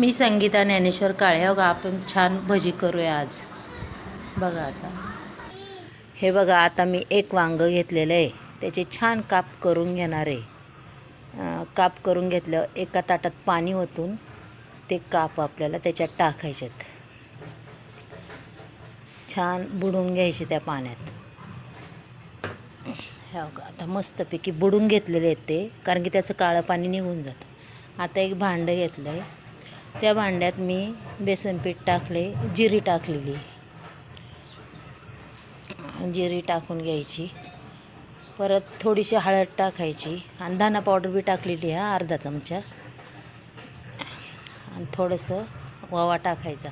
मी संगीता ज्ञानेश्वर काळे. हो आपण छान भजी करूया आज. बघा आता. हे बघा आता मी एक वांगं घेतलेलं आहे. त्याचे छान काप करून घेणार आहे. काप करून घेतलं एका ताटात पाणी ओतून ते काप आपल्याला त्याच्यात टाकायचेत. छान बुडून घ्यायचे त्या पाण्यात. हे आता मस्तपैकी बुडून घेतलेले आहेत ते कारण की त्याचं काळं पाणी निघून जातं. आता एक भांडं घेतलं आहे त्या भांड्यात मी बेसनपीठ टाकले जिरी टाकलेली. जिरी टाकून घ्यायची. परत थोडीशी हळद टाकायची. आणि धना पावडर बी टाकलेली आहे अर्धा चमचा. आणि थोडंसं ओवा टाकायचा.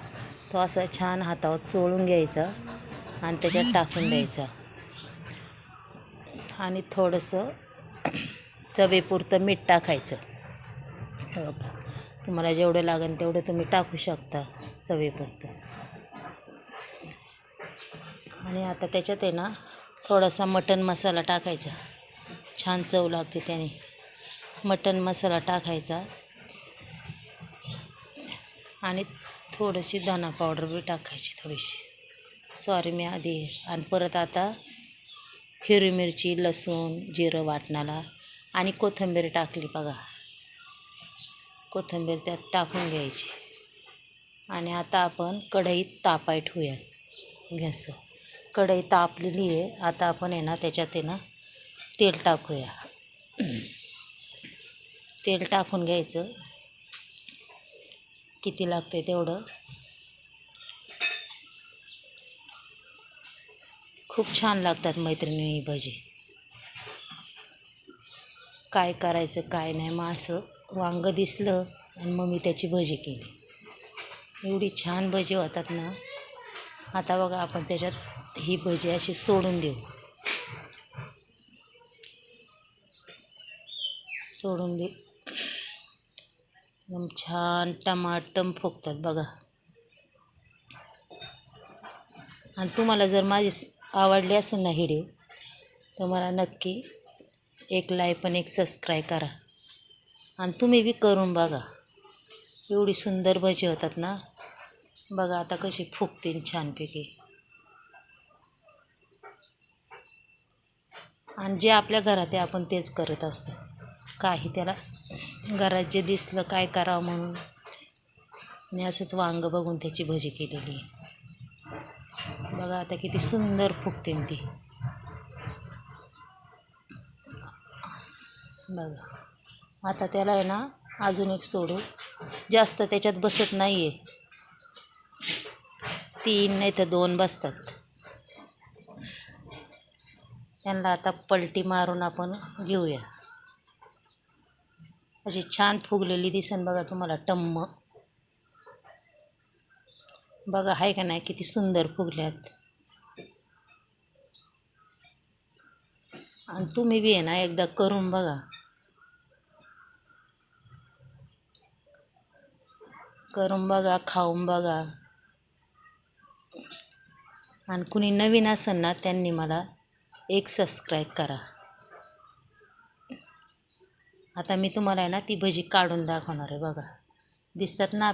तो असा छान हातावर चोळून घ्यायचा आणि त्याच्यात टाकून द्यायचा. आणि थोडंसं चवेपुरतं मीठ टाकायचं. हो तुम्हाला जेवढं लागेल तेवढं तुम्ही टाकू शकता चवीपुरतं. आणि आता त्याच्यात आहे ना थोडासा मटन मसाला टाकायचा. छान चव लागते त्याने. मटन मसाला टाकायचा. आणि थोडीशी धना पावडर बी टाकायची थोडीशी. सॉरी मी आधी आणि परत आता हिरवी मिरची लसूण जिरं वाटणाला आणि कोथिंबीर टाकली बघा. कोथिंबीर त्यात टाकून घ्यायची. आणि आता आपण कढईत तापाय ठेवूया गॅस कढई तापलेली आहे. आता आपण आहे ना त्याच्यात आहे ना तेल टाकूया. तेल टाकून घ्यायचं. किती लागते तेवढं? खूप छान लागतात मैत्रिणी भजी. काय करायचं काय नाही मग असं वांगं दिसलं आणि मग मी त्याची भजी केली. एवढी छान भजी होतात ना आता बघा आपण त्याच्यात ही भजी अशी सोडून देऊ. सोडून दे. एकदम छान टमाटम फुगतात बघा. आणि तुम्हाला जर माझी आवडली असेल ना व्हिडिओ तर मला नक्की एक लाईक पण एक सबस्क्राईब करा. आणि तुम्ही बी करून बघा. एवढी सुंदर भजी होतात ना. बघा आता कशी फुगतील छानपैकी. आणि जे आपल्या घरात आहे आपण तेच करत असतो. काही त्याला घरात जे दिसलं काय करावं म्हणून. मी असंच वांगं बघून त्याची भजी केलेली आहे. बघा आता किती सुंदर फुगते ती. बघा. आता त्याला आहे ना अजून एक सोडू. जास्त त्याच्यात बसत नाही आहे तीन नाही तर दोन बसतात. त्यांना आता पलटी मारून आपण घेऊया. अशी छान फुगलेली दिसन बघा तुम्हाला टम्म. बघा आहे का नाही? किती सुंदर फुगल्यात. आणि तुम्ही बी आहे ना एकदा करून बघा. करून बघा खाऊन बघा. आणि कुणी नवीन असेल ना त्यांनी मला एक सबस्क्राईब करा. आता मी तुम्हाला आहे ना ती भजी काढून दाखवणार आहे बघा. दिसतात ना?